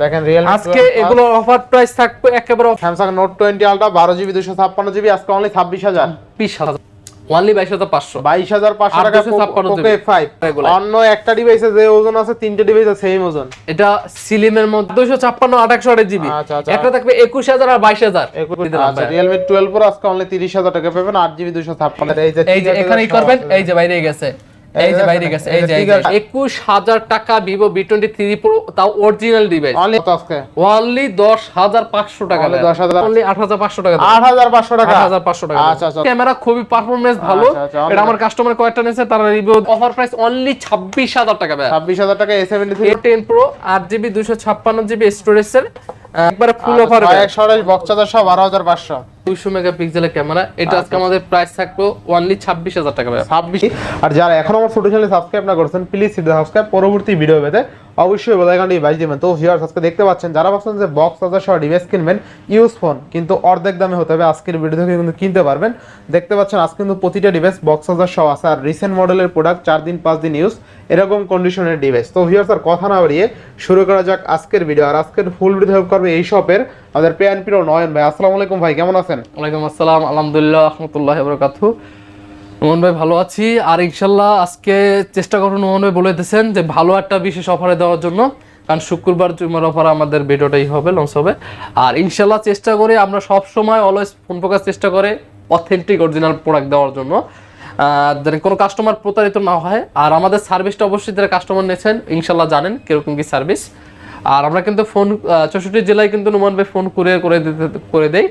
দেখেন রিয়েলমি আজকে এগুলো অফার প্রাইস থাকবে একেবারে স্যামসাং নোট টোয়েন্টি আলট্রা বারো জিবি দুশো ছাপ্পান্ন জিবি আজকে অনলি ছাব্বিশ হাজার। বিশ হাজার। ওয়ানলি বাইশ হাজার পাঁচশো। বাইশ হাজার পাঁচশো টাকা পোকো ফাইভ অন্য একটা ডিভাইসে যে ওজন আছে তিনটে ডিভাইসে সেম ওজন। এটা সিলিমের মধ্যে দুশো ছাপ্পান্ন আট আট জিবি। আচ্ছা, আচ্ছা। একটা থাকবে একুশ হাজার আর বাইশ হাজার। আচ্ছা রিয়েলমি টুয়েলভ প্রো আজকে অনলি তিরিশ হাজার টাকা পাবেন আট জিবি দুশো ছাপ্পান্ন। এই যে এই যে এখানেই করবেন এই যে বাইরে গেছে। এই যে বাইরে গেছে এই যে 21000 টাকা vivo pro তাও অরিজিনাল ডিভাইস অনলি 10500 টাকা অনলি 8500 টাকা 8500 টাকা। 8500 টাকা আচ্ছা আচ্ছা। ক্যামেরা খুবই পারফরম্যান্স ভালো। এটা আমার কাস্টমার কয়েকটা নিয়েছে তারা রিভিউ অফার প্রাইস অনলি 26000 টাকা 26000 টাকা A73 10 pro 8GB 256GB storage এর একবারে ফুল অফার 100 বক্স 12500 দুশো মেগাপিক্সেলের ক্যামেরা। এটা আজকে আচ্ছা। আমাদের প্রাইস থাকবে অনলি ছাব্বিশ হাজার টাকা ছাব্বিশ। আর যারা এখন আমার ফটো চ্যানেল সাবস্ক্রাইব না করছেন প্লিজ সাবস্ক্রাইব পরবর্তী ভিডিও পেতে অবশ্যই বেলাইকানটি ডিভাইস দিবেন। তো ভিউয়ার্স আজকে দেখতে পাচ্ছেন, যারা ভাবছেন যে বক্স চার্জার সহ ডিভাইস কিনবেন ইউজ ফোন কিন্তু অর্ধেক দামে হতে হবে। আজকের ভিডিও থেকে কিন্তু কিনতে পারবেন। দেখতে পাচ্ছেন, আজকে কিন্তু প্রতিটা ডিভাইস বক্স চার্জার সহ আছে। আর রিসেন্ট মডেলের প্রোডাক্ট চার দিন, পাঁচ দিন ইউজ এরকম কন্ডিশনের ডিভাইস তো ভিউয়ার্স আর কথা না বাড়িয়ে শুরু করা যাক আজকের ভিডিও আর আজকের ফুল ভিডিও হেল্প করবে এই শপের আমাদের পে অ্যান্ড পিরো নয়ন ভাই। আসসালামু আলাইকুম ভাই, কেমন আছেন? ওয়ালাইকুম আসসালাম, আলহামদুলিল্লাহ, রহমতুল্লাহ বরকাতু মোহন ভাই, ভালো আছি। আর ইনশাল্লাহ আজকে চেষ্টা করুন মোহন ভাই বলে দিয়েছেন যে ভালো একটা বিশেষ অফারে দেওয়ার জন্য, কারণ শুক্রবার জুমার অফার আমাদের ভিডিওটাই হবে লঞ্চ হবে। আর ইনশাল্লাহ চেষ্টা করে আমরা সব সময় অলওয়েজ ফোন প্রকাশ চেষ্টা করে অথেন্টিক অরিজিনাল প্রোডাক্ট দেওয়ার জন্য। কোনো কাস্টমার প্রতারিত না হয়। আর আমাদের সার্ভিসটা অবশ্যই যারা কাস্টমার নিয়েছেন, ইনশাল্লাহ জানেন কীরকম কী সার্ভিস আর আমরা কিন্তু ফোন চৌষট্টি জেলায় কিন্তু নুমান ভাই ফোন করে করে দিতে, করে দেই।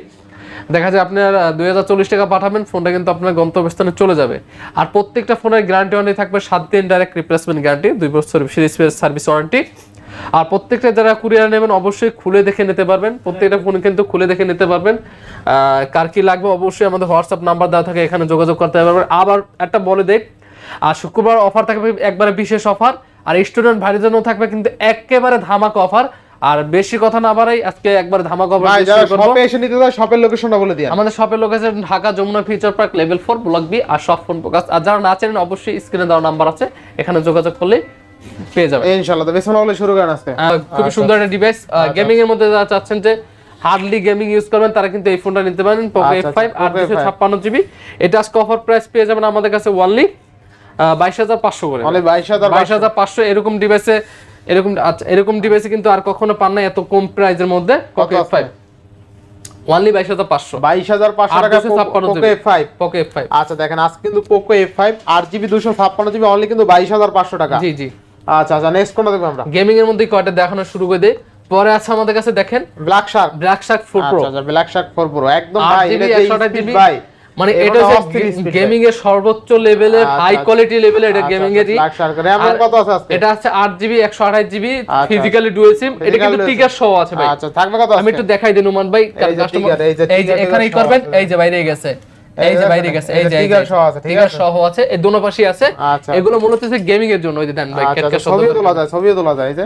দেখা যায় আপনার দুই হাজার চল্লিশ টাকা পাঠাবেন, ফোনটা কিন্তু আপনার গন্তব্যস্থানে চলে যাবে। আর প্রত্যেকটা ফোনের গ্যারান্টি ওয়ারেন্টি থাকবে, সাত দিন ডাইরেক্ট রিপ্লেসমেন্ট গ্যারান্টি দুই বছর সার্ভিস ওয়ারেন্টি আর প্রত্যেকটা যারা কুরিয়ার নেবেন, অবশ্যই খুলে দেখে নিতে পারবেন। প্রত্যেকটা ফোন কিন্তু খুলে দেখে নিতে পারবেন। কার কি লাগবে, অবশ্যই আমাদের হোয়াটসঅ্যাপ নাম্বার দেওয়া থাকে, এখানে যোগাযোগ করতে পারবেন। আবার একটা বলে দেখ আর শুক্রবার অফার থাকবে একবারে বিশেষ অফার আর স্টুডেন্ট ভাইয়ের জন্য থাকবে কিন্তু একেবারে ধামাকা অফার আর বেশি কথা না বাড়াই আজকে একবার ধামাকা ভাই যারা শপে এসে নিতে চায় শপের লোকেশনটা বলে দিন আমাদের শপের location Dhaka Jamuna future park level four block B আর সব ফোন প্রকাশ আর যারা না চেনেন অবশ্যই স্ক্রিনে দেওয়া নাম্বার আছে। এখানে যোগাযোগ করলে পেয়ে যাবেন। ইনশাআল্লাহ তো বেসন বলে শুরু করেন আজকে। আহ, খুবই সুন্দর একটা ডিভাইস গেমিং এর মধ্যে যারা চাচ্ছেন যে হার্ডলি গেমিং ইউজ করবেন তারা কিন্তু এই ফোনটা নিতে পারেন পোকো আচ্ছা, এফ ফাইভ আচ্ছা, আর Poco দুশো F5 ছাপ্পান্ন জিবি এটা আজকে অফার প্রাইস পেয়ে যাবেন আমাদের কাছে ওয়ানলি বাইশ হাজার পাঁচশো করে। বাইশ হাজার বাইশ হাজার পাঁচশো এরকম ডিভাইসে এরকম আচ্ছা এরকম ডিভাইসে কিন্তু আর কখনো পান না এত কম প্রাইসের মধ্যে পোকো এফ ফাইভ ওয়ানলি বাইশ হাজার পাঁচশো। বাইশ হাজার পাঁচশো টাকা 256 Poco. F five Poco F five আচ্ছা দেখেন আজকে কিন্তু পোকো এফ ফাইভ আট জিবি দুশো ছাপ্পান্ন জিবি অনলি কিন্তু বাইশ হাজার পাঁচশো টাকা। জি জি। আচ্ছা আচ্ছা নেক্সট কোনটা দেখব আমরা? গেমিং এর মধ্যে কয়টা দেখানো শুরু করে দেই। পরে আছে আমাদের কাছে দেখেন black shark black shark four pro আচ্ছা ব্ল্যাক শার্ক ফোর প্রো একদম ভাই এটা ভাই। মানে এটা গেমিং এর সর্বোচ্চ লেভেলের হাই। কোয়ালিটি লেভেলের এটা গেমিং এর আর কত আছে আজকে? এটা আছে আট জিবি একশো আঠাশ জিবি আচ্ছা। ফিজিক্যালি ডুয়েল সিম এটা কিন্তু টিকার সহ আছে ভাই। আচ্ছা থাকবে কত আমি একটু দেখাই দিন উমান ভাই এই যে কাস্টমার এই যে এই এখানেই করবেন এই যে বাইরে গেছে। এই যে বাইরে গেছে এই যে টিগার সহ আছে, আছে? সহ আছে এই দোনো পাশে আছে আচ্ছা। এগুলো মূলত হচ্ছে গেমিং এর জন্য ওই যে দেন ভাই আচ্ছা কেটকে আচ্ছা, ছবিও তোলা যায় ছবিও তোলা যায় এই যে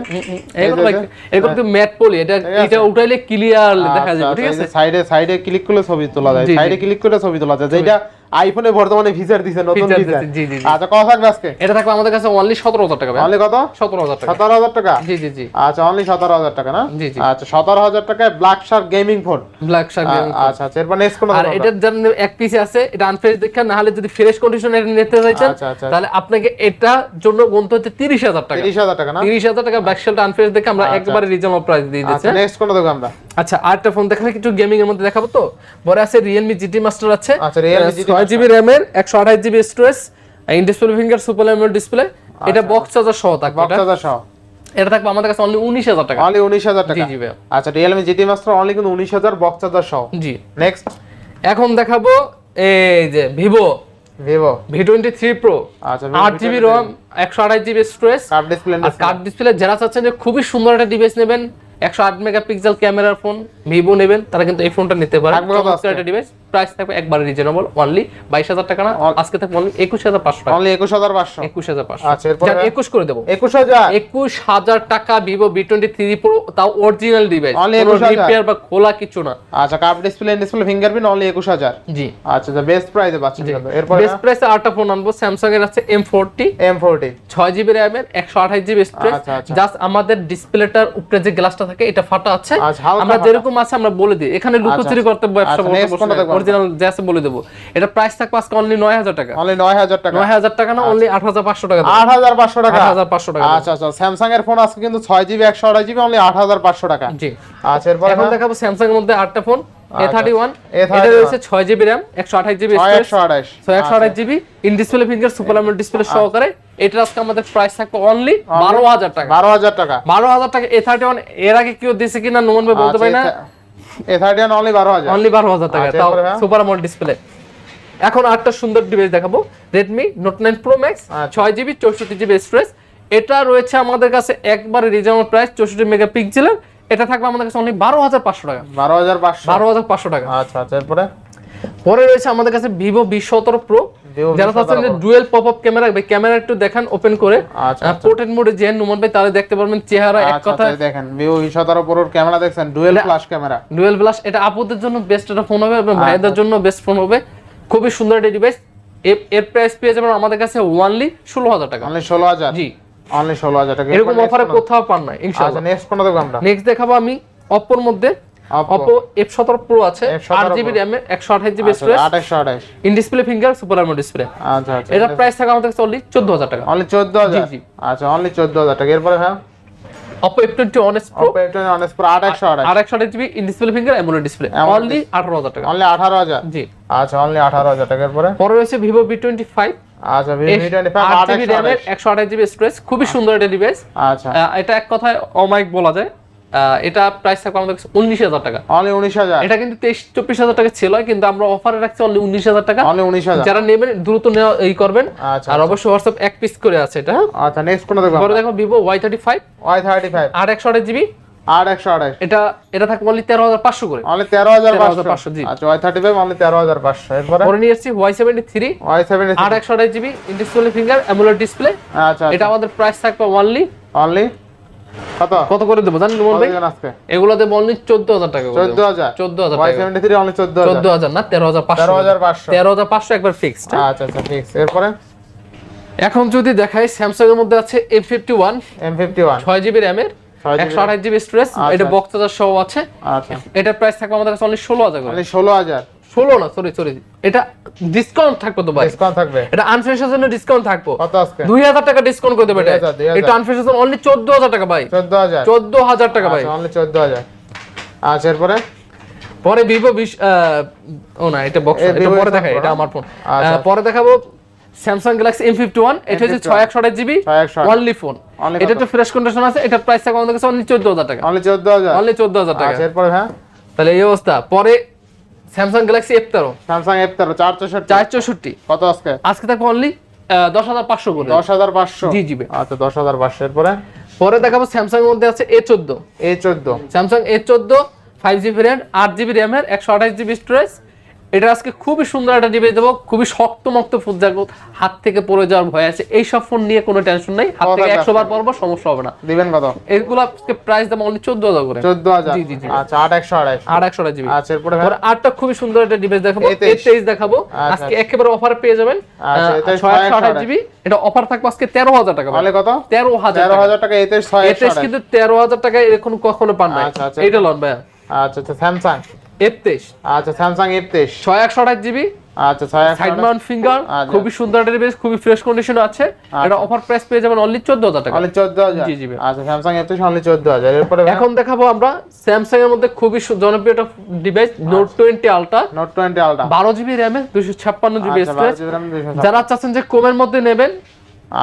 এগুলো ভাই যে, তো ম্যাট পলি এটা এটা উঠাইলে ক্লিয়ার দেখা যাবে ঠিক আছে সাইডে সাইডে ক্লিক করলে ছবি তোলা যায়। সাইডে ক্লিক করলে ছবি তোলা যায় যেটা আইফোনে বর্তমানে ফিচার দিছে নতুন ফিচার জি, জি। আচ্ছা কত থাকবে আজকে? এটা থাকবে আমাদের কাছে অনলি সতেরো হাজার টাকা ভাই। অনলি কত? সতেরো হাজার টাকা। সতেরো হাজার টাকা? জি জি জি। আচ্ছা অনলি সতেরো হাজার টাকা না? জি, জি। আচ্ছা সতেরো হাজার টাকায় black shark gaming phone black shark gaming আচ্ছা আচ্ছা এরপর নেক্সট কোন আর এটার জন্য এক পিসে আছে এটা আনফ্রেশ দেখেন না হলে যদি ফ্রেশ কন্ডিশনে নিতে চাইছেন আচ্ছা, আচ্ছা। তাহলে আপনাকে এটা জন্য গুনতে হচ্ছে তিরিশ হাজার টাকা। তিরিশ হাজার টাকা না? তিরিশ হাজার টাকা ব্ল্যাক শার্ট আনফ্রেশ দেখে আমরা একবারে রিজনেবল প্রাইস দিয়ে দিচ্ছি আচ্ছা নেক্সট কোন দেখব আমরা? আচ্ছা আরেকটা ফোন দেখালে কিছু গেমিং এর মধ্যে দেখাবো তো? পরে আছে রিয়েলমি জিটি মাস্টার আছে। আচ্ছা, Realme GT ছয় জিবি র্যামের একশো আঠাশ GB storage in display finger super AMOLED display এটা বক্স চার্জার সহ থাকবে বক্স। হাজার সহ। এটা থাকবে আমাদের কাছে অনলি উনিশ হাজার টাকা। অনলি উনিশ হাজার টাকা। জি ভাইয়া। আচ্ছা রিয়েলমি জিটি মাস্টার অনলি কিন্তু উনিশ হাজার বক্স হাজার সহ। জি। নেক্সট এখন দেখাবো এই যে Vivo Vivo V twenty three pro আচ্ছা আট জিবি রম একশো আঠাশ GB storage card display card display যারা চাচ্ছেন যে খুবই সুন্দর একটা ডিভাইস নেবেন। একশো আট মেগাপিক্সেল ক্যামেরার ফোন ভিভো নেবেন তারা কিন্তু এই ফোনটা নিতে পারে। একটা ডিভাইস প্রাইস থাকবে একবারে রিজনেবল অনলি বাইশ হাজার টাকা না আজকে থাকবে অনলি একুশ হাজার পাঁচশো টাকা। অনলি একুশ হাজার পাঁচশো। একুশ হাজার পাঁচশো। আচ্ছা? একুশ করে দেবো। একুশ হাজার? একুশ হাজার টাকা Vivo V twenty three pro তাও অরিজিনাল ডিভাইস Only 21,000 রিপেয়ার বা খোলা কিছু না। আচ্ছা কাপ ডিসপ্লে ডিসপ্লে ফিঙ্গারপ্রিন্ট অনলি একুশ হাজার। জি। আচ্ছা আচ্ছা বেস্ট প্রাইসে পাচ্ছেন। এরপরে? বেস্ট প্রাইসে আরেকটা ফোন আনব স্যামসাং এর আছে এম ফোরটি এম ফোরটি ছয় জিবি র্যামের একশো আঠাশ জিবি স্টোরেজ আচ্ছা, আচ্ছা। জাস্ট আমাদের ডিসপ্লেটার উপরে যে গ্লাসটা থাকে এটা ফাটা আছে। আচ্ছা, আমরা যেরকম আছে আমরা বলে দিই। এখানে লুকোচুরি করতে ব্যবসা আচ্ছা? অরিজিনাল যে আছে বলে দেবো। এটা প্রাইস থাকবে আজকে অনলি নয় হাজার টাকা। অনলি নয় হাজার টাকা। নয় হাজার টাকা না অনলি আট হাজার পাঁচশো টাকা আট হাজার পাঁচশো টাকা। আট হাজার পাঁচশো টাকা আচ্ছা আচ্ছা স্যামসাং এর ফোন আজকে কিন্তু ছয় জিবি একশো আঠাশ জিবি অনলি আট হাজার পাঁচশো টাকা। জি। আচ্ছা এরপরে এখন দেখাবো স্যামসাং এর মধ্যে আটটা ফোন থার্টি ওয়ান এটা রয়েছে ছয় জিবি র্যাম একশো আঠাশ জিবি একশো আঠাশ। একশো আঠাশ GB in display finger super AMOLED display আচ্ছা। সহকারে। এটা আজকে আমাদের প্রাইস থাকবে অনলি বারো হাজার টাকা। বারো হাজার টাকা। বারো হাজার টাকা এ থার্টি ওয়ানের আগে কেউ দিয়েছে কিনা নোমান ভাই বলতে পারি না। এ অনলি বারো হাজার। অনলি বারো হাজার টাকা আচ্ছা, তাও সুপার আমোলেড ডিসপ্লে এখন আটটা সুন্দর ডিভাইস দেখাবো Redmi note nine pro max. ছয় জিবি চৌষট্টি জিবি স্টোরেজ এটা রয়েছে আমাদের কাছে একবারে রিজনেবল প্রাইস চৌষট্টি মেগা পিক্সেলের এটা থাকবে আমাদের কাছে অনলি বারো হাজার পাঁচশো টাকা। বারো হাজার পাঁচশো। বারো হাজার পাঁচশো টাকা। আচ্ছা আচ্ছা এরপরে? পরে রয়েছে আমাদের কাছে ভিভো বি সতেরো প্রো যারা V17 চাচ্ছেন যে Pro। Dual pop up camera camera একটু দেখান ওপেন করে। আচ্ছা, পোর্ট্রেট মোডে যে নুমান ভাই তাহলে দেখতে পারবেন চেহারা এক আচ্ছা কথা। আচ্ছা, দেখেন ভিভো ভি সতেরো প্রোর ক্যামেরা দেখছেন ডুয়েল ফ্ল্যাশ ক্যামেরা ডুয়েল ব্লাস এটা আপুদের জন্য বেস্ট একটা ফোন হবে আচ্ছা। এবং ভাইদের জন্য বেস্ট ফোন হবে। খুবই সুন্দর একটা ডিভাইস এর প্রাইস পেয়ে যাবেন আমাদের কাছে ওয়ানলি ষোলো হাজার টাকা। অনলি ষোলো হাজার? জি। অনলি ষোলো হাজার টাকা। এরকম অফারে কোথাও পান না আচ্ছা ইনশাআল্লাহ নেক্সট কোনটা দেখব আমরা? নেক্সট দেখাবো আমি অপোর মধ্যে। Oppo। সতেরো প্রো আছে F17 আট জিবি র্যামের একশো আঠাশ জিবি আচ্ছা স্টোরেজ আঠাশশো আঠাশ। ইন ডিসপ্লে ফিঙ্গার সুপার আর্মো ডিসপ্লে আচ্ছা আচ্ছা। এটার প্রাইস থাকে আমাদের কাছে অনলি চোদ্দ হাজার টাকা। অনলি চোদ্দ হাজার? জি, জি। আচ্ছা অনলি চোদ্দ হাজার টাকা। এরপরে হ্যাঁ টোয়েন্টি অনেস পুরো আঠাশশো আঠাশ আর আঠাশ GB in display finger AMOLED display only আঠারো হাজার টাকা। অনলি আঠারো হাজার? জি। আচ্ছা অনলি আঠারো হাজার টাকা। এরপরে? পরে রয়েছে টোয়েন্টি ফাইভ আচ্ছা ভিভো টোয়েন্টি ফাইভ একশো আঠাশ জিবি স্টোরেজ খুবই সুন্দর একটা ডিভাইস আচ্ছা। এটা এক কথায় অমাইক বলা যায়। এটা প্রাইস থাকবে আমাদের কাছে উনিশ হাজার টাকা। অনলি উনিশ হাজার। এটা কিন্তু তেইশ চব্বিশ হাজার টাকা ছিল কিন্তু আমরা অফারে রাখছি অনলি উনিশ হাজার টাকা। অনলি উনিশ হাজার। যারা নেবেন দ্রুত নেওয়া এই করবেন। আচ্ছা আর অবশ্যই হোয়াটসঅ্যাপ এক পিস করে আছে এটা হ্যাঁ? আচ্ছা নেক্সট কোনটা দেখব পরে দেখো Vivo Y thirty five Y thirty five আর একশো আঠাশ জিবি আট একশো আঠাশ। এটা এটা থাকবে অনলি তেরো হাজার পাঁচশো করে। অনলি তেরো হাজার 13,500 পাঁচশো জি। আচ্ছা ওয়াই থার্টি ফাইভ অনলি তেরো হাজার পাঁচশো। এরপরে? পরে নিয়ে এসেছি Y seventy three Y seventy আর একশো আঠাশ GB display finger AMOLED display আচ্ছা এটা আমাদের প্রাইস থাকবে অনলি অনলি কত? করে দেবো? জানেন অনলি চোদ্দ হাজার টাকা চোদ্দ হাজার চোদ্দ হাজার ওয়াই টাকা সেভেন্টি থ্রি অনলি চোদ্দ হাজার না তেরো হাজার পাঁচশো। তেরো হাজার পাঁচশো। তেরো হাজার পাঁচশো একবার ফিক্সড আচ্ছা আচ্ছা ফিক্স এরপরে? এখন যদি দেখাই স্যামসাং এর মধ্যে আছে F fifty one M fifty one ছয় জিবি র্যামের 6 একশো আঠাশ জিবি স্টোরেজ এটা বক্স চার্জার সহ আছে। আচ্ছা। এটার প্রাইস থাকবে আমাদের কাছে অনলি ষোলো হাজার ষোলো হাজার? ষোলো না সরি সরি এটা ডিসকাউন্ট থাকবে তো ভাই। ডিসকাউন্ট থাকবে। এটা আনফ্রেশের জন্য ডিসকাউন্ট থাকব। কত আজকে? দুই হাজার টাকা ডিসকাউন্ট করে দেবে এটা। 2000, 2000 এটা আনফ্রেশের জন্য অনলি চোদ্দ হাজার টাকা ভাই। চোদ্দ হাজার। চোদ্দ হাজার টাকা ভাই। অনলি চোদ্দ হাজার। আচ্ছা এরপরে? পরে ভিভো বিশ ও না এটা বক্স এটা পরে দেখাই এটা আমার ফোন আচ্ছা। পরে দেখাবো Samsung Galaxy M fifty one এটা হচ্ছে ছয় একশো আঠাশ জিবি 6128 অনলি ফোন এটা? তো ফ্রেশ কন্ডিশন আছে এটা প্রাইস থাকবে আমাদের কাছে অনলি চোদ্দ হাজার টাকা। অনলি চোদ্দ হাজার। অনলি চোদ্দ হাজার টাকা। আচ্ছা এরপরে হ্যাঁ? তাহলে এই অবস্থা। পরে স্যামসাং গ্যালাক্সি এফ তেরো। স্যামসাং এফ তেরো চার চৌষট্টি চার চৌষট্টি কত আজকে? আজকে থাকবে অনলি দশ হাজার পাঁচশো করে। দশ হাজার পাঁচশো। জি জিবি আচ্ছা দশ হাজার পাঁচশো এরপরে? পরে দেখাবো স্যামসাং এর মধ্যে আছে এ চোদ্দ। এ চোদ্দ। স্যামসাং এ চোদ্দ ফাইভ জিবি র্যাম আট জিবি র্যামের একশো আঠাশ জিবি স্টোরেজ এটা আজকে খুবই সুন্দর একটা ডিভাইস দেবো। খুবই শক্ত মক্ত ফোন দেখব হাত থেকে পড়ে যাওয়ার ভয় আছে। এই সব ফোন নিয়ে কোনো টেনশন নাই। হাত থেকে একশো বার পড়ব সমস্যা হবে না। দিবেন কত? এগুলো আজকে প্রাইস দাম অনলি চোদ্দ হাজার করে। চোদ্দ হাজার। জি, জি, জি। আচ্ছা আট একশো আড়াই আর একশো আঠাশ জিবি। আচ্ছা এরপরে হ্যাঁ। আটটা খুবই সুন্দর একটা ডিভাইস দেখাবো। তেইশ। দেখাবো। আচ্ছা, আজকে একেবারে অফার পেয়ে যাবেন। আচ্ছা, A23 ছয় একশো আঠাশ জিবি। এটা অফার থাকবে আজকে তেরো হাজার টাকা। তাহলে কত? তেরো হাজার তেরো হাজার টাকা এতে ছয় একশো এতেশ কিন্তু তেরো হাজার টাকা এরকম কখনো পান না আচ্ছা, আচ্ছা। এইটা লন ভাইয়া। আচ্ছা আচ্ছা স্যামসাং এফ তেইশ আচ্ছা জিবি। আচ্ছা সাইড মাউন্ট ফিঙ্গার আচ্ছা। খুবই সুন্দর একটা ডিভাইস খুবই ফ্রেশ কন্ডিশনে আছে। এটা অফার প্রাইস পেয়ে যাবেন অনলি চোদ্দ হাজার টাকা। অনলি চোদ্দ হাজার। জি, জি ভাই। আচ্ছা অনলি এরপরে এখন দেখাবো আমরা এর মধ্যে খুবই জনপ্রিয় একটা ডিভাইস স্টোরেজ দুইশো যারা চাচ্ছেন যে কমের মধ্যে নেবেন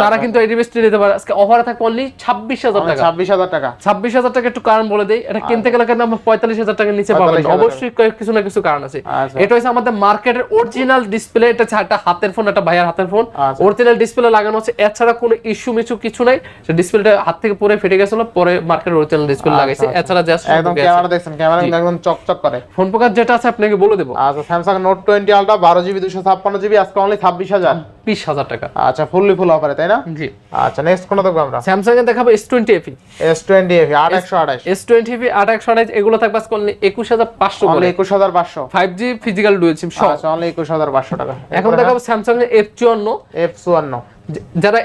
তারা কিন্তু এই ডিভাইসটি নিতে পারে। আজকে অফারে থাকবে অনলি ছাব্বিশ হাজার টাকা। ছাব্বিশ হাজার টাকা। ছাব্বিশ হাজার টাকা একটু কারণ বলে দেই। এটা কিনতে গেলে কিন্তু আমরা পঁয়তাল্লিশ হাজার টাকার নিচে পাবেন। অবশ্যই কিছু না কিছু কারণ আছে। আচ্ছা। এটা হচ্ছে আমাদের মার্কেটের অরিজিনাল ডিসপ্লে এটা একটা হাতের ফোন একটা ভাইয়ার হাতের ফোন আচ্ছা। অরিজিনাল ডিসপ্লে লাগানো আছে। এছাড়া কোনো ইস্যু মিছু কিছু নাই। সে ডিসপ্লেটা হাত থেকে পরে ফেটে গেছিল পরে মার্কেটের অরিজিনাল ডিসপ্লে লাগাইছে। এছাড়া জাস্ট আচ্ছা, একদম ক্যামেরা দেখছেন ক্যামেরা কিন্তু একদম চকচক করে। ফোন প্রকার যেটা আছে আপনাকে বলে দেবো। আচ্ছা স্যামসাং নোট টোয়েন্টি আলট্রা বারো জিবি দুশো ছাপ্পান্ন জিবি আজকে অনলি ছাব্বিশ হাজার। বিশ হাজার টাকা। আচ্ছা ফুললি ফুল অফারে তাই না? জি। আচ্ছা নেক্সট দেখব আমরা? স্যামসাং এর দেখাবো S twenty FE S twenty F আট একশো আঠাশ। এস টোয়েন্টি এফি আট একশো আঠাশ এগুলো থাকবে আজকে অনলি একুশ হাজার পাঁচশো অনলি করে। একুশ হাজার পাঁচশো। Five G physical dual SIM সব আচ্ছা অনলি একুশ হাজার পাঁচশো টাকা। এখন দেখাবো এর এফ চুয়ান্ন। এফ চুয়ান্ন। যে- যারা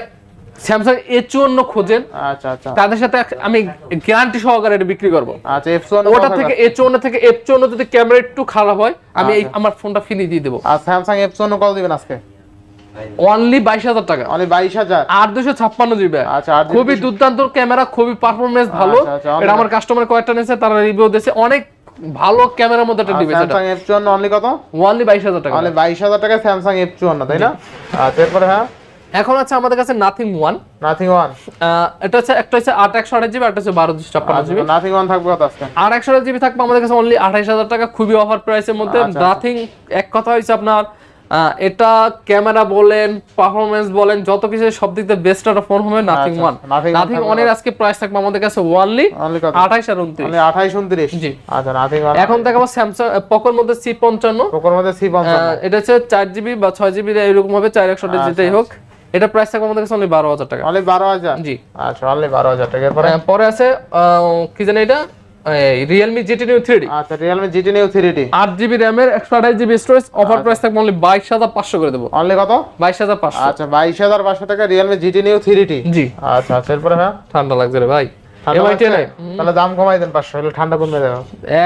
স্যামসাং এ চুয়ান্ন খোঁজেন আচ্ছা আচ্ছা। তাদের সাথে আমি গ্যারান্টি সহকারে এটা বিক্রি করব। আচ্ছা এফ চুয়ান্ন ওটা থেকে এ চুয়ান্ন থেকে এফ চুয়ান্ন যদি ক্যামেরা একটু খারাপ হয় আমি আমার ফোনটা ফ্রি দিয়ে দেবো। আর স্যামসাং এফ চুয়ান্ন কত দিবেন আজকে? অনলি বাইশ হাজার টাকা। অনলি বাইশ হাজার? আট দুশো ছাপ্পান্ন জিবি। আচ্ছা খুবই দুর্দান্ত ক্যামেরা খুবই পারফরমেন্স ভালো। আচ্ছা, আচ্ছা, এটা আমার কাস্টমার কয়েকটা নিয়েছে তারা রিভিউ দিয়েছে। অনেক ভালো ক্যামেরার মধ্যে একটা ডিভাইস স্যামসাং এফ চুয়ান্ন অনলি কত? অনলি বাইশ হাজার টাকা। অনলি বাইশ হাজার টাকা স্যামসাং এফ চুয়ান্ন তাই না? আচ্ছা হ্যাঁ? এখন আছে আমাদের কাছে নাথিং ওয়ান নাথিং ওয়ান এটা হচ্ছে একটা হচ্ছে আট একশো আট জিবি একটা হচ্ছে বারো দুশো ছাপ্পান্ন জিবি। নাথিং ওয়ান থাকবে কত আজকে? একশো জিবি থাকবে আমাদের কাছে অনলি আঠাইশ হাজার টাকা খুবই অফার প্রাইসের মধ্যে। নাথিং এক কথা হয়েছে আপনার এটা ক্যামেরা বলেন পারফরমেন্স বলেন যত কিছু সব দিক থেকে বেস্ট একটা ফোন হবে নাথিং আচ্ছা, ওয়ান নাথিং থাকবে ওয়ানের আজকে প্রাইস থাকবে আমাদের কাছে ওয়ানলি অনলি কত? আঠাইশ আর উনত্রিশ। অনলি আঠাইশ উনত্রিশ? জি। আচ্ছা নাথিং ওয়ান এখন দেখাবো স্যামসাং পকোর মধ্যে সি পঞ্চান্ন। পোকোর মধ্যে সি পঞ্চান্ন। এটা হচ্ছে চার জিবি বা ছয় জিবি এরকম হবে চার একশো যেটাই হোক। এটা প্রাইস থাকবে আমাদের কাছে অনলি বারো হাজার টাকা। অনলি বারো হাজার? জি। আচ্ছা অনলি বারো হাজার টাকা। এরপরে? আহ, পরে আছে কি জানি এটা? রিয়েলমি জিটি নিউ থ্রি আচ্ছা Realme GT neo three D আট জিবি র্যামের একশো আঠাশ জিবি স্টোরেজ অফার প্রাইস থাকবে অনলি বাইশ হাজার পাঁচশো করে দেবো। অনলি কত? বাইশ হাজার পাঁচশো। আচ্ছা বাইশ হাজার পাঁচশো টাকা Realme GT neo three D জি। আচ্ছা আচ্ছা এরপরে হ্যাঁ? ঠান্ডা লাগছে রে ভাই। তাহলে দাম কমাই দেন পাঁচশো হলে ঠান্ডা কমে যাবে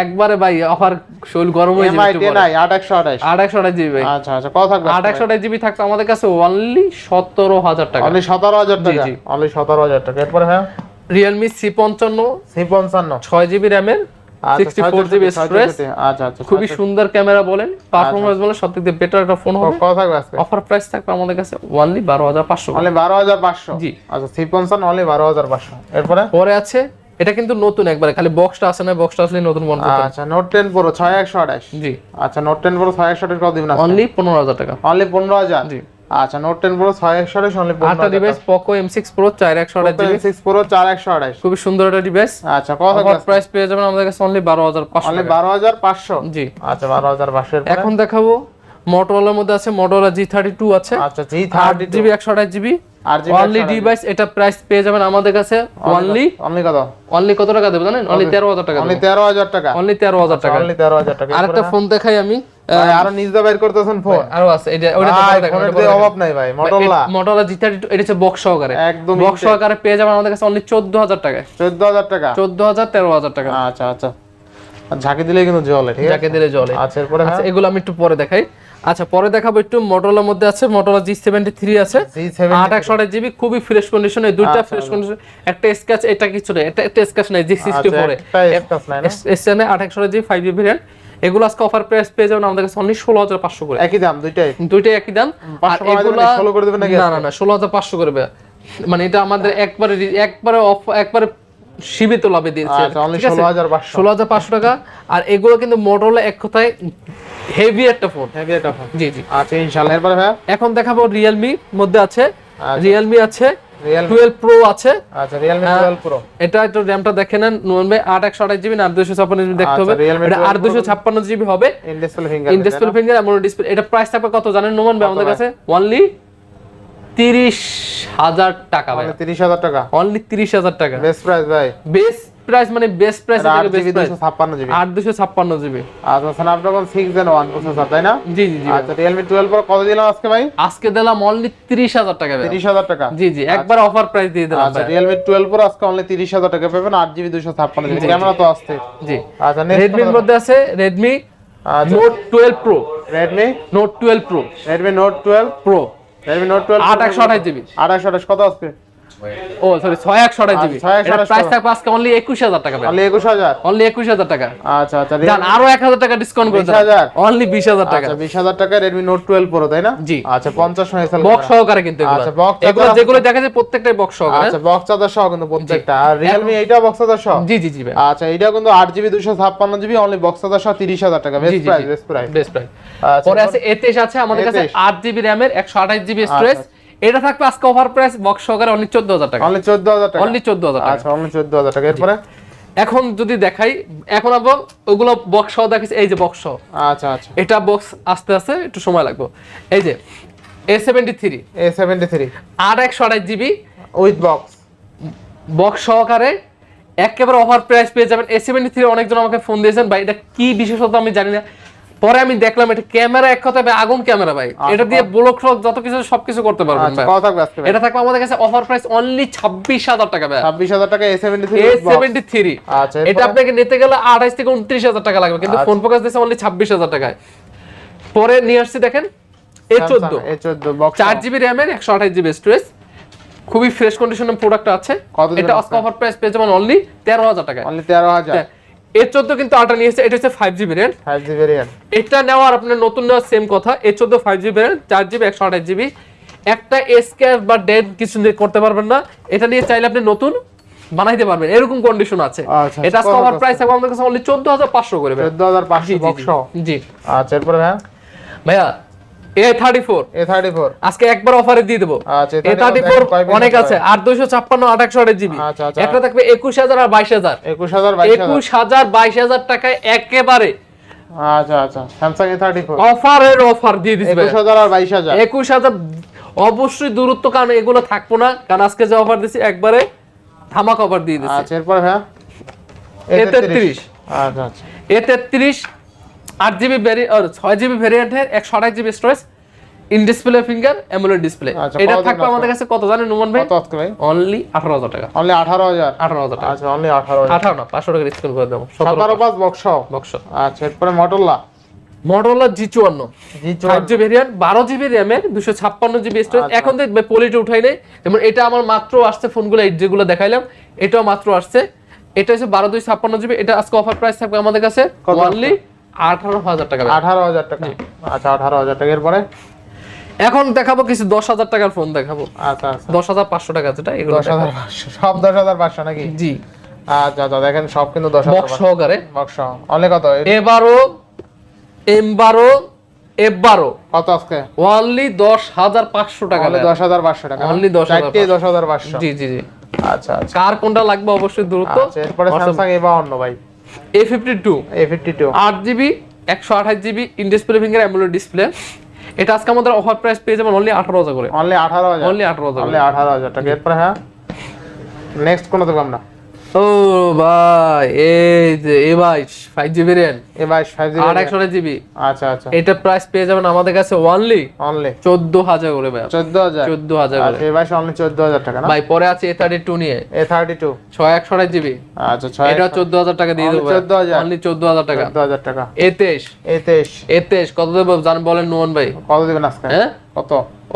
একবারে ভাই অফার শরীর গরম হয়ে যাবে আট একশো আঠাশ। আট একশো আঠাশ জিবি আচ্ছা আচ্ছা কত থাকবে? আট একশো আঠাশ জিবি থাকতো আমাদের কাছে অনলি সতেরো হাজার টাকা। অনলি সতেরো হাজার টাকা। অনলি সতেরো হাজার টাকা। এরপরে হ্যাঁ? রিয়েলমি সি পঞ্চান্ন সি পঞ্চান্ন। ছয় জিবি র্যামের আচ্ছা, সিক্সটি ফোর জিবি স্টোরেজ আচ্ছা আচ্ছা খুবই সুন্দর ক্যামেরা বলেন। পারফরমেন্স বলেন সব দিক দিয়ে বেটার একটা ফোন হবে। কত থাকবে আজকে? অফার প্রাইস থাকবে আমাদের কাছে অনলি বারো হাজার পাঁচশো অনলি বারো হাজার পাঁচশো। জি। আচ্ছা সি পঞ্চান্ন অনলি বারো হাজার পাঁচশো। এরপরে? পরে আছে এটা কিন্তু নতুন একবারে খালি বক্সটা আছে না বক্সটা আসলে নতুন বন্ধ আচ্ছা নোট টেন প্রো ছয় একশো আঠাশ। জি। আচ্ছা নোট টেন প্রো ছয় একশো আঠাশ কত দিবেন অনলি পনেরো হাজার টাকা। অনলি পনেরো হাজার? জি। আচ্ছা নোট 10 প্রো 6128 অনলি আটটা device Poco M6 six 4128 M6 একশো 4128 খুব সুন্দর একটা ডিভাইস আচ্ছা কত প্রাইস পেয়ে যাবেন আমাদের কাছে অনলি 12500 হাজার 12500 জি। আচ্ছা 12500 এর এখন দেখাবো মোটরোলার মধ্যে আছে মোটরোলা G32 আছে। আচ্ছা G32 8GB 128GB এটা প্রাইস পেয়ে যাবেন আমাদের কাছে কত? কত? টাকা জানেন? 13000 টাকা 13000 টাকা। 13000 টাকা। 13000 টাকা। আরেকটা ফোন দেখাই আমি। আরও নিজ দা বের করতেছেন ফোন আরও আছে। এটা ওটা অভাব নাই ভাই G32 এটা হচ্ছে সহকারে। একদম বক্স সহকারে পেয়ে যাবেন আমাদের কাছে অনলি 14000 টাকা? 14000 টাকা 14000 13000 টাকা। আচ্ছা আচ্ছা। ঝাঁকি দিলে কিন্তু জলে ঠিক আছে? ঝাঁকি দিলে জলে আচ্ছা এরপরে আচ্ছা এগুলো আমি একটু পরে দেখাই। আচ্ছা পরে দেখাবো একটু মোটরোলার মধ্যে আছে মোটরোলা জি সেভেন্টি থ্রি আছে আট একশো আঠাশ জিবি খুবই ফ্রেশ কন্ডিশনে দুইটা ফ্রেশ কন্ডিশন একটা স্ক্যাচ এটা কিছু নেই এটা একটা স্ক্যাচ নাই জি সিক্সটি ফোরে নাই আট একশো জি ফাইভ জি ভেরিয়েন্ট এগুলো আজকে অফার প্রাইস পেয়ে যাবেন আমাদের কাছে অনলি ষোলো হাজার পাঁচশো করে। একই দাম দুইটাই? দুইটাই একই দাম। আর 500 কমাই দেবেন, এগুলা 16 করে দেবেন নাকি না না না ষোলো হাজার পাঁচশো করবে মানে এটা আমাদের একবারে একবারে অফ একবারে সীমিত লাভে দিয়েছে। আচ্ছা আছে? ষোলো হাজার পাঁচশো। টাকা। আর এগুলো কিন্তু মোটরলা এক কথায় হেভি একটা ফোন হেভি একটা ফোন জি জি। আচ্ছা ইনশাআল্লাহ। এরপরে ভাই এখন দেখাবো রিয়েলমি মধ্যে আছে। আচ্ছা। রিয়েলমি আছে রিয়েল টুয়েলভ প্রো আছে। আচ্ছা রিয়েলমি। টুয়েলভ প্রো এটা একটু র্যামটা দেখে নেন। নোমান ভাই জিবি না দেখতে আচ্ছা, হবে এটা 12 আট দুশো ছাপ্পান্ন জিবি হবে। In display finger in display finger এমন ডিসপ্লে এটা প্রাইস থাকবে কত জানেন নোমান ভাই আমাদের কাছে? অনলি তিরিশ হাজার টাকা ভাই তিরিশ হাজার টাকা। অনলি তিরিশ হাজার টাকা। বেস্ট প্রাইস ভাই। বেস প্রাইস মানে বেস্ট প্রাইস আট বেস্ট দুশো ছাপ্পান্ন জিবি। জিবি। আচ্ছা Snapdragon six gen one processor তাই না? জি জি জি। আচ্ছা রিয়েলমি টুয়েলভ প্রো কত দিলাম আজকে ভাই? আজকে দিলাম অনলি তিরিশ হাজার টাকা তিরিশ হাজার টাকা। জি জি একবার অফার প্রাইস দিয়ে দিলাম আচ্ছা রিয়েলমি টুয়েলভ প্রো আজকে অনলি তিরিশ হাজার টাকা পাবেন আট জিবি দুশো ছাপ্পান্ন জিবি। ক্যামেরা তো আসছে জি। আচ্ছা রেডমির মধ্যে আছে রেডমি আচ্ছা। Note twelve pro Redmi note twelve pro Redmi note twelve pro Redmi note twelve আট একশো আঠাশ জিবি। আঠাশ আঠাশ কত আজকে ও সরি ছয় একশো আঠাশ জিবি। আচ্ছা, 6128 প্রাইস থাকবে আজকে অনলি একুশ হাজার টাকা অনলি একুশ হাজার? অনলি একুশ হাজার টাকা। আচ্ছা আচ্ছা জান আরও এক হাজার টাকা ডিসকাউন্ট করে 20,000 অনলি বিশ হাজার টাকা। আচ্ছা বিশ হাজার টাকা রেডমি নোট টুয়েলভ প্রো তাই না? জি। আচ্ছা পঞ্চাশ মেগাপিক্সেল বক্স সহকারে কিন্তু আচ্ছা, box এগুলো যেগুলো দেখা যায় প্রত্যেকটাই বক্স সহকারে। আচ্ছা বক্স চার্জার সহ কিন্তু প্রত্যেকটা। আর রিয়েলমি এইটা বক্স চার্জার সহ? জি জি জি ভাই। আচ্ছা এটা কিন্তু আট জিবি দুশো ছাপ্পান্ন জিবি অনলি বক্স চার্জার সহ তিরিশ হাজার টাকা। Best price best price best price আচ্ছা, পরে আছে এতেশ আছে আমাদের কাছে 28 আট জিবি র্যামের একশো আঠাশ জিবি স্টোরেজ এটা থাকবে আজকে অফার প্রাইস বক্স সহকারে অনলি চোদ্দ হাজার টাকা। অনলি চোদ্দ হাজার টাকা। অনলি চোদ্দ হাজার টাকা। আচ্ছা অনলি চোদ্দ হাজার টাকা। এরপরে? এখন যদি দেখাই এখন আবার ওগুলো বক্স সহ দেখাচ্ছি এই যে বক্স সহ। আচ্ছা আচ্ছা। এটা বক্স আস্তে আস্তে একটু সময় লাগবে। এই যে A seventy three A seventy three আট একশো আঠাশ জিবি। উইথ বক্স বক্স সহকারে একেবারে অফার প্রাইস পেয়ে যাবেন। এ সেভেন্টি থ্রি অনেকজন আমাকে ফোন দিয়েছেন ভাই এটা কি বিশেষত আমি জানি না। পরে আমি দেখলাম এটা ক্যামেরা এক ভাই আগুন ক্যামেরা ভাই। এটা দিয়ে ব্লক যত কিছু সবকিছু করতে পারবেন আচ্ছা এটা থাকবে আমাদের কাছে অফার প্রাইস অনলি ছাব্বিশ হাজার টাকা ভাই। ছাব্বিশ হাজার টাকা এ সেভেন্টি সেভেন্টি থ্রি আচ্ছা এটা আপনাকে নিতে গেলে আঠাইশ থেকে উনত্রিশ হাজার টাকা লাগবে কিন্তু ফোন ফোকাস দিচ্ছে অনলি ছাব্বিশ হাজার টাকায়। পরে নিয়ে আসছি দেখেন এ চোদ্দ। বক্স চার জিবি একশো আঠাশ জিবি স্টোরেজ খুবই ফ্রেশ কন্ডিশনের প্রোডাক্ট আছে। এটা? অফার প্রাইস পেয়ে যাবেন অনলি তেরো হাজার টাকায়। অনলি তেরো হাজার। এ চোদ্দ কিন্তু আটা নিয়েছে এটা হচ্ছে five GB RAM five G variant এটা নেওয়ার আপনার নতুন নেওয়ার সেম কথা এ চোদ্দ ফাইভ জিবি র্যাম চার জিবি একশো আঠাশ জিবি একটা এসকেয়ার বা ডেড কিছু করতে পারবেন না এটা নিয়ে চাইলে আপনি নতুন বানাইতে পারবেন এরকম কন্ডিশন আছে। আচ্ছা, এটা কত কভার প্রাইস থাকবে আমাদের কাছে অনলি চোদ্দ হাজার পাঁচশো করে ভাই। চোদ্দ হাজার জি পাঁচশো জি। বক্স জি, আচ্ছা এরপরে হ্যাঁ ভাইয়া A thirty four A thirty four আজকে একবার অফারে দিয়ে দেবো। আচ্ছা অনেক আছে। জিবি। আচ্ছা, আচ্ছা। একটা থাকবে আর টাকায় একেবারে। আচ্ছা আচ্ছা। অফারের অফার দিয়ে আর অবশ্যই দূরত্ব কারণ এগুলো থাকব না। কারণ আজকে যে অফার দিচ্ছি একবারে ধামাক অফার দিয়ে দিচ্ছি আচ্ছা এরপরে হ্যাঁ আচ্ছা আচ্ছা। এ তেত্রিশ আট জিবি ছয় জিবি ভেরিয়েন্টের একশো আঠাশ GB storage in display finger AMOLED display আচ্ছা, এটা থাকবে আমাদের কাছে কত জানেন নুমান ভাই? কত ভাই? অনলি আঠারো হাজার টাকা। অনলি আঠারো হাজার? আঠারো হাজার টাকা। আচ্ছা অনলি আঠারো হাজার। আঠারো না পাঁচশো টাকা ডিসকাউন্ট করে দেবো। সতেরো পাঁচ। বক্স বক্স আচ্ছা এরপরে মটোলা মটোরোলা জি চুয়ান্ন। জি ভেরিয়েন্ট বারো জিবি র্যামের দুশো ছাপ্পান্ন জিবি স্টোরেজ আচ্ছা। এখন দেখবে পলিটি উঠাই নেই। যেমন এটা আমার মাত্র আসছে ফোনগুলো এই যেগুলো দেখাইলাম এটাও মাত্র আসছে। এটা হচ্ছে বারো দুই ছাপ্পান্ন জিবি এটা আজকে অফার প্রাইস থাকবে আমাদের কাছে অনলি আঠারো হাজার টাকা আঠারো হাজার টাকা। আচ্ছা আঠারো হাজার টাকা। এরপরে? এখন দেখাবো কিছু দশ হাজার টাকার ফোন দেখাবো। আচ্ছা আচ্ছা। দশ হাজার পাঁচশো টাকা যেটা এগুলো দশ হাজার পাঁচশো সব দশ হাজার পাঁচশো নাকি। জি। আচ্ছা আচ্ছা দেখেন সব কিন্তু দশ হাজার সহকারে। বক্স অনলি কত? এ বারো এম বারো এফ বারো কত আজকে? অনলি দশ হাজার পাঁচশো টাকা দশ হাজার পাঁচশো টাকা। Only 10,500 চারটে দশ হাজার পাঁচশো। জি জি জি। আচ্ছা আচ্ছা। কার কোনটা লাগবে অবশ্যই দ্রুত। আচ্ছা এরপরে স্যামসাং এ বাউন্ন ভাই? A fifty two A fifty two আট জিবি একশো আঠাশ GB in display finger AMOLED display এটা আজকে আমাদের অফার প্রাইস পেয়ে যাবেন অনলি আঠারো হাজার করে। অনলি আঠারো হাজার। অনলি আঠারো হাজার অনলি আঠারো হাজার। টাকা এরপরে হ্যাঁ? নেক্সট কোনো দেবো আমরা ও ভাই এই যে এ বাইশ five GB RAM A five আট একশো জিবি আচ্ছা আচ্ছা। এটা প্রাইস পেয়ে যাবেন আমাদের কাছে অনলি অনলি চোদ্দ হাজার করে ভাই। চোদ্দ হাজার। চোদ্দ হাজার করে। আচ্ছা এ বাইশ অনলি চোদ্দ হাজার টাকা না? ভাই পরে আছে এ থার্টি টু নিয়ে। এ থার্টি টু ছয় একশো আঠাশ জিবি আচ্ছা ছয় এটা চোদ্দ হাজার টাকা দিয়ে দেবো 14,000 অনলি চোদ্দ হাজার। টাকা। চোদ্দ হাজার টাকা। এ তেইশ। এ তেইশ। এ তেইশ কত দেবো জান বলেন নোমান ভাই। কত দিবেন আজকে? হ্যাঁ? কত?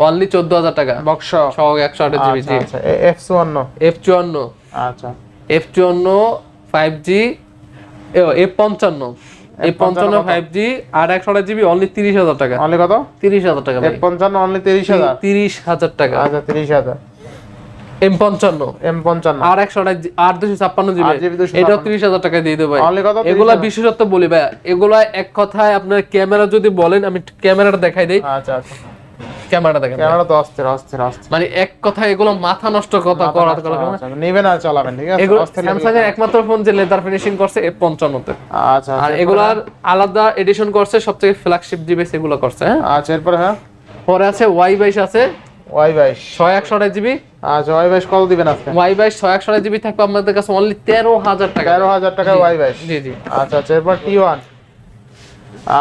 অনলি চোদ্দ হাজার টাকা। বক্স। সহ একশো আঠাশ জিবি আচ্ছা আচ্ছা এফ চুয়ান্ন। এফ চুয়ান্ন। আচ্ছা। এফ চুয়ান্ন ফাইভ জি এফ পঞ্চান্ন। এফ পঞ্চান্ন? ফাইভ জি আর একশো আঠাশ জিবি অনলি তিরিশ হাজার টাকা। অনলি কত? তিরিশ হাজার টাকা এফ পঞ্চান্ন অনলি তিরিশ হাজার? তিরিশ হাজার টাকা। আচ্ছা তিরিশ হাজার। এম পঞ্চান্ন। এম পঞ্চান্ন। আর একশো আর দুশো ছাপ্পান্ন জিবি 8 GB 256 এটাও তিরিশ হাজার টাকা দিয়ে দেবো ভাই। Only কত? 30,000? এগুলা বিশেষত্ব বলি ভাই। এগুলা এক কথায় আপনার ক্যামেরা যদি বলেন আমি ক্যামেরাটা দেখাই দেই। আচ্ছা আচ্ছা। দেখেন। ক্যামেরা তো অস্থির অস্থির অস্থির। মানে এক কথা এগুলো মাথা নষ্ট কথা করা করা আর চালাবেন ঠিক আছে? স্যামসাং এর একমাত্র ফোন যে লেদার ফিনিশিং করছে এফ পঞ্চান্নতে। আচ্ছা আর এগুলার আলাদা এডিশন করছে সবথেকে ফ্ল্যাগশিপ জিবি সেগুলো করছে হ্যাঁ? আচ্ছা এরপরে হ্যাঁ? পরে আছে ওয়াই বাইশ আছে। ওয়াই বাইশ। ছয় একশো আঠাশ জিবি। আচ্ছা ওয়াই বাইশ কত দিবেন আজকে? ওয়াই বাইশ ছয় একশো আঠাশ জিবি থাকবে আমাদের কাছে অনলি তেরো হাজার টাকা। তেরো হাজার টাকা ওয়াই বাইশ। জি জি। আচ্ছা আচ্ছা এরপর টি ওয়ান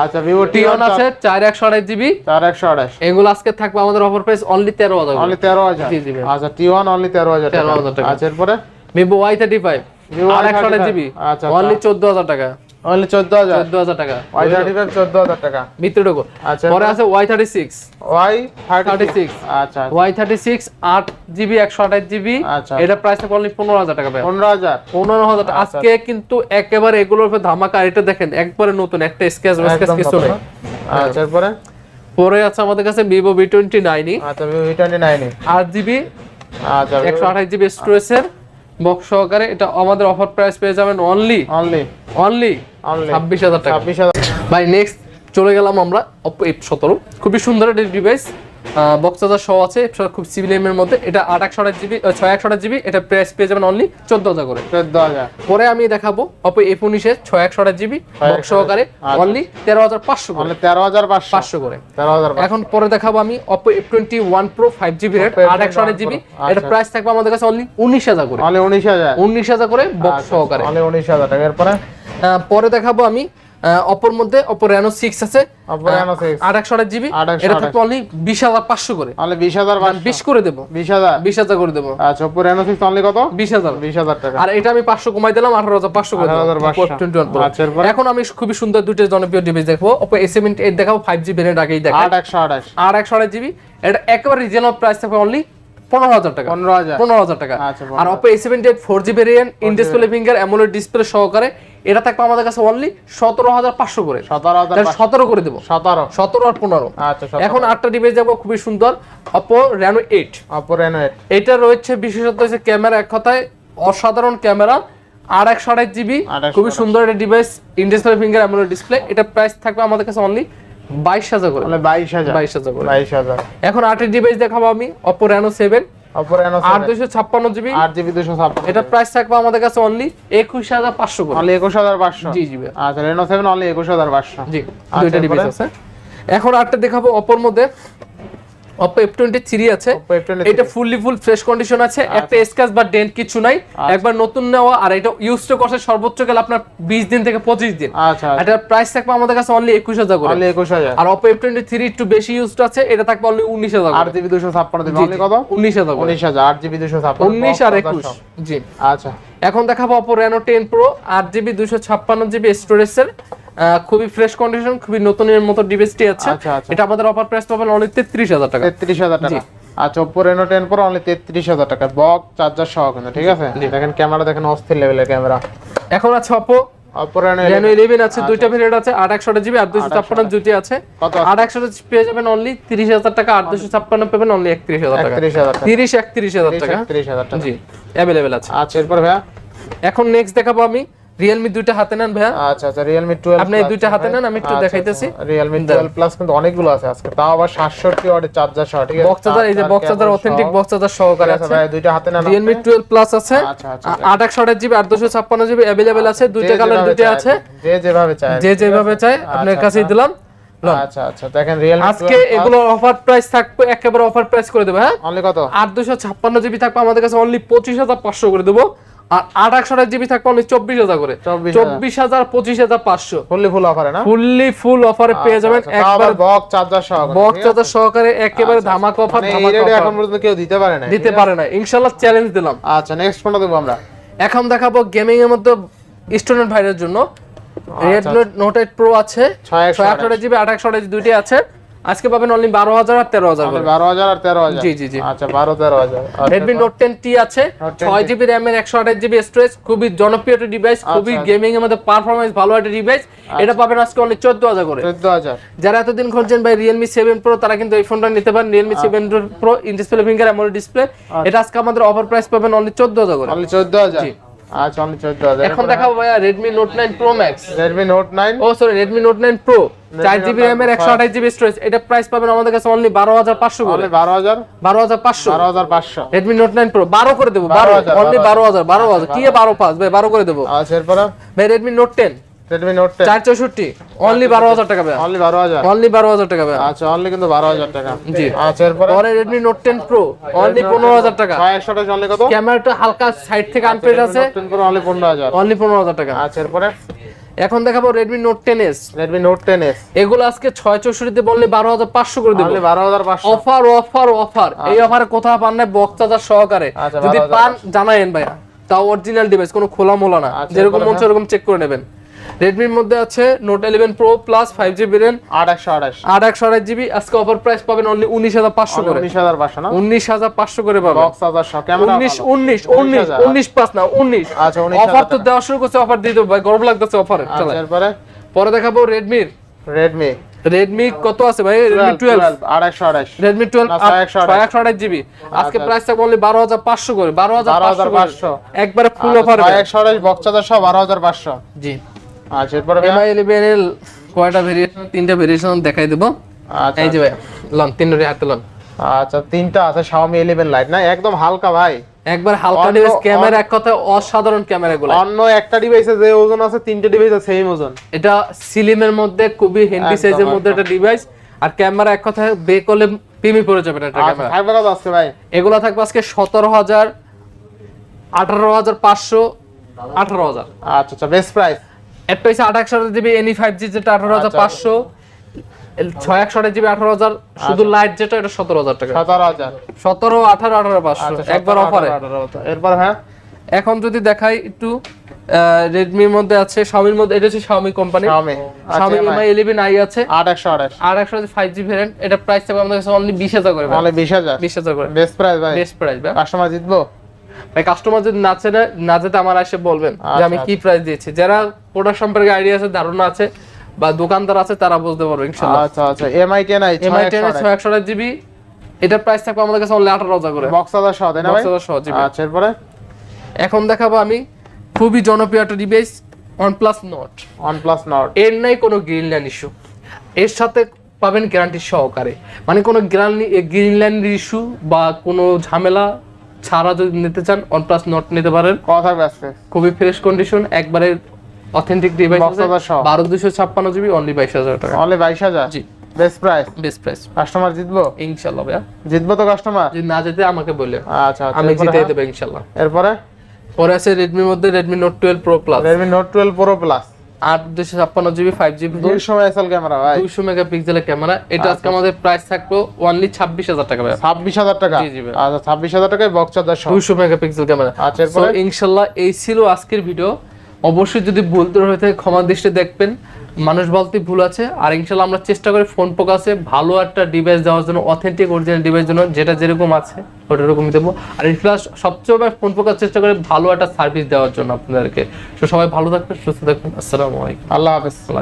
আচ্ছা ভিভো টি টি ওয়ান আছে চার একশো আঠাশ জিবি। চার একশো আঠাশ এগুলো আজকে থাকবে আমাদের অফার প্রাইস অনলি তেরো হাজার অনলি তেরো হাজার। জি, জি, আচ্ছা টি ওয়ান অনলি তেরো হাজার 13,000 টাকা। আচ্ছা এরপরে? Vivo Y thirty five Vivo আর একশো আঠাশ Y35 জিবি। আচ্ছা, অনলি চোদ্দ হাজার টাকা। অনলি চোদ্দ হাজার। চোদ্দ হাজার টাকা। ওয়াই থার্টি ফাইভ চোদ্দ হাজার টাকা। ভিতরে ঢোকো আচ্ছা পরে আছে Y thirty six Y thirty 36 আচ্ছা ওয়াই থার্টি সিক্স আট জিবি একশো আঠাশ জিবি। আচ্ছা। এটা প্রাইস থাকবে অনলি পনেরো হাজার টাকা ভাই পনেরো হাজার। পনেরো হাজার টাকা। আজকে কিন্তু একেবারে এগুলোর উপর ধামাকা। এটা দেখেন একবারে নতুন একটা স্কেচ স্কেচ কিছু নেই। আচ্ছা পরে আছে আমাদের কাছে টোয়েন্টি নাইনই আচ্ছা ভি টোয়েন্টি নাইনে আট জিবি আচ্ছা একশো আঠাশ জিবি স্টোরেজের বক্স সহকারে এটা আমাদের অফার প্রাইস পেয়ে যাবেন অনলি অনলি অনলি অনলি ছাব্বিশ হাজার টাকা। ছাব্বিশ হাজার ভাই নেক্সট চলে গেলাম আমরা অপো এফ সতেরো। খুবই সুন্দর একটা ডিভাইস বক্স চার্জার সহ আছে এটা খুব সিভিলিয়াম এর মধ্যে। এটা আট একশো আঠাশ জিবি ছয় একশো আঠাশ জিবি এটা প্রাইস পেয়ে যাবেন অনলি চোদ্দ হাজার করে। চোদ্দ হাজার। পরে আমি দেখাবো অপো এফ উনিশের ছয় একশো আঠাশ জিবি বক্স সহকারে আচ্ছা। অনলি তেরো হাজার পাঁচশো করে। তেরো হাজার পাঁচশো। করে। তেরো হাজার এখন পরে দেখাবো আমি Oppo F twenty one pro five GB rate আট একশো আঠাশ জিবি এটা আচ্ছা। প্রাইস থাকবে আমাদের কাছে অনলি উনিশ হাজার করে। অনলি উনিশ হাজার। উনিশ হাজার করে বক্স সহকারে। অনলি উনিশ হাজার টাকা। এরপরে? পরে দেখাবো আমি অপর মধ্যে অপো রেনো সিক্স আছে। Oppo Reno 6 আট একশো আঠাশ জিবি। এটা থাকবে অনলি বিশ হাজার পাঁচশো করে। অনলি বিশ হাজার বিশ করে দেবো। বিশ হাজার? বিশ হাজার করে দেবো। আচ্ছা ওপো রেনো সিক্স অনলি কত? বিশ হাজার। বিশ হাজার টাকা। আর এটা আমি পাঁচশো কমাই দিলাম আঠারো হাজার পাঁচশো করে 18,500 আচ্ছা? এখন আমি খুবই সুন্দর দুটো জনপ্রিয় ডিভাইস দেখব। এইট দেখাবো ফাইভ আগেই আট একশো আঠাশ। একশো আঠাশ জিবি। এটা একেবারে রিজনেবল প্রাইস থাকবে অনলি পনেরো হাজার টাকা। পনেরো হাজার। টাকা। আচ্ছা, আর Oppo A seventy eight four G variant in display finger AMOLED display সহকারে এটা থাকবে আমাদের কাছে অনলি সতেরো হাজার পাঁচশো করে। সতেরো করে দেবো। সতেরো। সতেরো আর পনেরো। আচ্ছা এখন আটটা ডিভাইস যাব খুবই সুন্দর। Oppo Reno eight Oppo Reno eight এটা রয়েছে বিশেষত হচ্ছে ক্যামেরা এক কথায় অসাধারণ ক্যামেরা। আর একশো আঠাশ জিবি খুবই সুন্দর একটা device in display finger AMOLED display এটা প্রাইস থাকবে আমাদের কাছে অনলি বাইশ হাজার করে। বাইশ হাজার। বাইশ হাজার করে। বাইশ হাজার। এখন আটের ডিভাইস দেখাবো আমি অপো রেনো সেভেন এটা প্রাইস থাকবে আমাদের কাছে অনলি একুশ হাজার পাঁচশো অনলি একুশ হাজার পাঁচশো। জি জি। আচ্ছা রেনো সেভেন অনলি একুশ হাজার পাঁচশো। জি আচ্ছা, দুইটা ডিভাইস আছে। এখন আটটা দেখাবো অপর মধ্যে। টোয়েন্টি থ্রি আছে। এটা ফুললি ফুল ফ্রেশ কন্ডিশন আছে। একটা স্ক্র্যাচ বা ডেন্ট কিছু নাই। একবার নতুন নেওয়া আর এটা ইউজ টু করছে সর্বোচ্চ গেলে আপনার বিশ দিন থেকে পঁচিশ দিন। আচ্ছা। এটার প্রাইস থাকবে আমাদের কাছে অনলি একুশ হাজার করে। অনলি একুশ হাজার। আর অপো এফ টোয়েন্টি থ্রি একটু বেশি ইউজড আছে এটা থাকবে অনলি উনিশ হাজার আট জিবি দুশো অনলি কত? উনিশ হাজার করে। উনিশ হাজার। আট জিবি দুশো ছাপ্পান্ন উনিশ আর একুশ। জি। আচ্ছা। এখন দেখাবো টেন প্রো আট জিবি দুশো ছাপ্পান্ন জিবি স্টোরেজের খুবই ফ্রেশ কন্ডিশন খুবই নতুনের মতো ডিভাইসটি আছে। আচ্ছা, আচ্ছা। এটা আমাদের অফার প্রাইস পাবেন অনলি তেত্রিশ হাজার টাকা। তেত্রিশ হাজার টাকা। আচ্ছা Oppo Reno ten pro only তেত্রিশ হাজার টাকা। বক্স চার্জার সহ কিন্তু ঠিক আছে? দেখেন ক্যামেরা দেখেন অস্থির লেভেলের ক্যামেরা এখন আছে অপো রেনো রেনো ইলেভেন আছে দুইটা ভেরিয়েন্ট আছে আট একশো জিবি আর দুশো ছাপ্পান্ন দুটি আছে। কত? আট একশো পেয়ে যাবেন অনলি তিরিশ হাজার টাকা আর দুশো ছাপ্পান্ন পাবেন অনলি একত্রিশ হাজার টাকা। একত্রিশ হাজার টাকা। তিরিশ একত্রিশ হাজার টাকা। জি অ্যাভেলেবেল আছে। আচ্ছা এরপর ভাইয়া? এখন নেক্সট দেখাবো আমি। রিয়েলমি দুইটা হাতে নেন ভাইয়া। আচ্ছা আচ্ছা রিয়েলমি টুয়েলভ আপনি এই দুইটা হাতে নেন আমি একটু দেখাইতেছি। রিয়েলমি টুয়েলভ প্লাস কিন্তু অনেকগুলো আছে আজকে। তাও আবার সাতষট্টি ওয়াটের চার্জার সহ ঠিক আছে? বক্স চার্জার এই যে box charger authentic box charger সহকারে আচ্ছা আছে ভাই দুইটা হাতে নেন রিয়েলমি টুয়েলভ প্লাস আছে। আচ্ছা আচ্ছা আট একশো আঠাশ জিবি দুশো ছাপ্পান্ন জিবি অ্যাভেলেবেল আছে। দুইটা কালার যেভাবে দুইটা চায়, আছে। যে যেভাবে চায় যে যেভাবে চাই আপনার কাছেই দিলাম। আচ্ছা আচ্ছা দেখেন রিয়েলমি আজকে এগুলো অফার প্রাইস থাকবে একেবারে অফার প্রাইস করে দেবো হ্যাঁ? অনলি কত? আট দুশো ছাপ্পান্ন জিবি থাকবে আমাদের কাছে অনলি পঁচিশ হাজার পাঁচশো করে দেবো। আর আট একশো জিবি থাকবে অনলি চব্বিশ হাজার করে। চব্বিশ হাজার। পঁচিশ হাজার পাঁচশো। ফুললি ফুল অফারে না? ফুললি ফুল অফারে পেয়ে যাবেন আচ্ছা, একবার বক্স চার্জার সহ বক্স চার্জার সহকারে একেবারে ধামাকা অফার মানে ধামাকা এখন পর্যন্ত কেউ দিতে পারে না দিতে পারে না ইনশাল্লাহ চ্যালেঞ্জ দিলাম। আচ্ছা নেক্সট কোনটা দেবো আমরা। এখন দেখাবো গেমিং এর মধ্যে স্টুডেন্ট ভাইদের জন্য। রেডমি নোট এইট প্রো আছে। ছয় একশো ছয় আঠারো জিবি আট একশো আঠাশ দুইটি আছে। আজকে পাবেন অনলি বারো হাজার আর তেরো হাজার করে বারো হাজার আর তেরো হাজার। জি, জি, জি। আচ্ছা বারো তেরো হাজার। আচ্ছা, রেডমি নোট টেন টি আছে Note 10T ছয় জিবি র্যামের একশো আঠাশ জিবি স্টোরেজ খুবই জনপ্রিয় একটা ডিভাইস খুবই আচ্ছা। গেমিং এর মধ্যে পারফরমেন্স ভালো একটা ডিভাইস এটা পাবেন আজকে অনলি চোদ্দ হাজার করে। চোদ্দ হাজার। যারা এতদিন খুঁজছেন ভাই রিয়েলমি সেভেন প্রো তারা কিন্তু এই ফোনটা নিতে পারেন। রিয়েলমি আচ্ছা। Seven pro in display finger এমন ডিসপ্লে এটা আজকে আমাদের অফার প্রাইস পাবেন অনলি চোদ্দ হাজার করে। অনলি চোদ্দ হাজার। জি। আচ্ছা অনলি 14000 এখন দেখাবো ভাইয়া Redmi Note 9 Pro Max Redmi Note 9 ও sorry Redmi Note 9 Pro 4GB RAM এর 128GB স্টোরেজ এটা প্রাইস পাবেন আমাদের কাছে অনলি 12500 করে। 12000 12500 12500 Redmi Note 9 Pro 12 করে দেব কি 12 পাস? ভাই করে দেব। আচ্ছা এরপর? ভাই Redmi Redmi Note 464 12000 টাকা অনলি 12000 অনলি 12000 অনলি কিন্তু 12000 টাকা। Redmi Note 10 Pro অনলি 15000 টাকা। 6128 only Note 10 Pro only 15000 only 15000 টাকা। আচ্ছা এরপরে? এখন দেখাবো Redmi Note 10s Redmi Note 10s এগুলো আজকে 664 তে বললে 12500 করে দেব। 12500 অফার অফার অফার এই অফারে কোথাও পান না বক্তাদার সহকারে। যদি পান জানায়েন ভাইয়া। তাও অরিজিনাল ডিভাইস কোনো খোলা মোলা না যেরকম মন ওরকম চেক করে নেবেন। রেডমির মধ্যে আছে Note eleven pro plus five GB RAM আট একশো আঠাশ। আট একশো আঠাশ জিবি আজকে অফার প্রাইস পাবেন অনলি উনিশ হাজার পাঁচশো করে। উনিশ হাজার পাঁচশো না? উনিশ হাজার পাঁচশো করে পাবেন। উনিশ উনিশ উনিশ উনিশ পাঁচ না উনিশ। আচ্ছা, 19,000 অফার তো দেওয়া শুরু করছে অফার দিয়ে দেবো। ভাই গরম লাগতেছে অফারে চলে। আচ্ছা পরে দেখাবো রেডমির রেডমি রেডমি কত আছে ভাই? রেডমি টুয়েলভ একশো আঠাশ। রেডমি টুয়েলভ একশো। জিবি আজকে আচ্ছা। প্রাইস থাকবে অনলি বারো হাজার পাঁচশো করে। বারো হাজার 12,500 পাঁচশো। একবারে ফুল অফার ছয় একশো আঠাশ বক্স হাজার সহ বারো হাজার পাঁচশো। জি। আচ্ছা এরপরে? এমআই ইলেভেন এর কয়টা ভেরিয়েশন তিনটা ভেরিয়েশন দেখাই দেবো। আচ্ছা। এই যে ভাই লন তিনটা হাতে লন। আচ্ছা তিনটা আছে Xiaomi 11 লাইট না? একদম হালকা ভাই। একবার হালকা ডিভাইস ক্যামেরা এক কথায় অসাধারণ ক্যামেরা গুলো। অন্য একটা ডিভাইসে যে ওজন আছে তিনটে ডিভাইসে সেম ওজন। এটা সিলিমের মধ্যে খুবই হেন্ডি সাইজের মধ্যে একটা ডিভাইস আর ক্যামেরা এক কথায় বে করলে প্রেমে পড়ে যাবে এটা আচ্ছা ক্যামেরা থাকবে কত আজকে ভাই? এগুলো থাকবে আজকে সতেরো হাজার আঠারো হাজার পাঁচশো আঠারো হাজার। আচ্ছা আচ্ছা বেস্ট প্রাইস একটা হচ্ছে আট একশো জিবি এনি ফাইভ জি যেটা আঠারো হাজার আচ্ছা। পাঁচশো ছয় একশো জিবি আঠারো হাজার শুধু লাইট যেটা এটা সতেরো হাজার টাকা। সতেরো হাজার। সতেরো আঠারো আঠারো পাঁচশো একবার অফারে এরপর হ্যাঁ? এখন যদি দেখাই একটু রেডমির মধ্যে আছে শাওমির মধ্যে এটা হচ্ছে Xiaomi company Xiaomi MI I আছে। আট একশো আঠাশ। আর একশো ফাইভ জি ভ্যারিয়েন্ট এটা প্রাইস থাকবে আমাদের কাছে অনলি বিশ হাজার করে তাহলে বিশ হাজার। বিশ হাজার করে। বেস্ট প্রাইস ভাই। বেস্ট প্রাইস ভাই। কাস্টমার জিতবো? ভাই কাস্টমার যদি না চেনে না যেতে আমার এসে বলবেন যে আচ্ছা, আমি কি প্রাইস দিয়েছি। যারা প্রোডাক্ট সম্পর্কে আইডিয়া আছে ধারণা আছে বা দোকানদার আছে তারা বুঝতে পারবে ইনশাল্লাহ। আচ্ছা আচ্ছা এমআই আই এমআই ছয় একশো জিবি এটা প্রাইস থাকবে আমাদের কাছে অনলি আঠারো হাজার করে। বক্স হাজার সহ ভাই? Box GB. আচ্ছা এরপরে? এখন দেখাবো আমি খুবই জনপ্রিয় একটা device OnePlus Nord OnePlus Nord এর নাই কোনো গ্রিন লাইন ইস্যু এর সাথে পাবেন গ্যারান্টি সহকারে। মানে কোনো গ্রিন লাইন ইস্যু বা কোনো ঝামেলা ছাড়া যদি নিতে চান OnePlus Nord নিতে পারেন। থাকবে আজকে? খুবই ফ্রেশ কন্ডিশন একবারে অথেন্টিক ডিভাইস বারো দুশো ছাপ্পান্ন জিবি অনলি বাইশ হাজার টাকা। অনলি বাইশ হাজার? জি। Best price best price customer জিতবো? ইনশাল্লাহ ভাইয়া। জিতবো তো কাস্টমার যদি না যেতে আমাকে বলে। আচ্ছা আচ্ছা। আমি জিতে হ্যাঁ? দেবো ইনশাল্লাহ। এরপরে? পরে আছে রেডমির মধ্যে Redmi Note twelve pro plus Redmi Note twelve pro plus আট দুশো ছাপ্পান্ন জিবি ফাইভ জিবি দুইশো মেগাপিক্সেল ক্যামেরা ভাই। দুইশো মেগাপিক্সেলের ক্যামেরা এটা আজকে আমাদের প্রাইস থাকবে অনলি ছাব্বিশ হাজার টাকা ছাব্বিশ হাজার টাকা? জি, জি আচ্ছা ছাব্বিশ হাজার টাকায় বক্স চার্জার সহ। দুইশো মেগাপিক্সেল ক্যামেরা আচ্ছা, ইনশাল্লাহ এই ছিল আজকের ভিডিও অবশ্যই যদি ভুল ত্রুটি হয়ে থাকে, ক্ষমা দৃষ্টি দেখবেন। মানুষ বলতে ভুল আছে। আর ইনশাল্লাহ আমরা চেষ্টা করি ফোন ফোকাসে ভালো একটা ডিভাইস দেওয়ার জন্য অথেন্টিক অরিজিনাল ডিভাইস জন্য, যেটা যেরকম আছে, ওটা এরকমই দেবো। আর প্লাস সবচেয়ে ফোন ফোকাস চেষ্টা করে ভালো একটা সার্ভিস দেওয়ার জন্য আপনাদেরকে। তো সবাই ভালো থাকবেন, সুস্থ থাকবেন। আসসালামু আলাইকুম। আল্লাহ হাফেজ।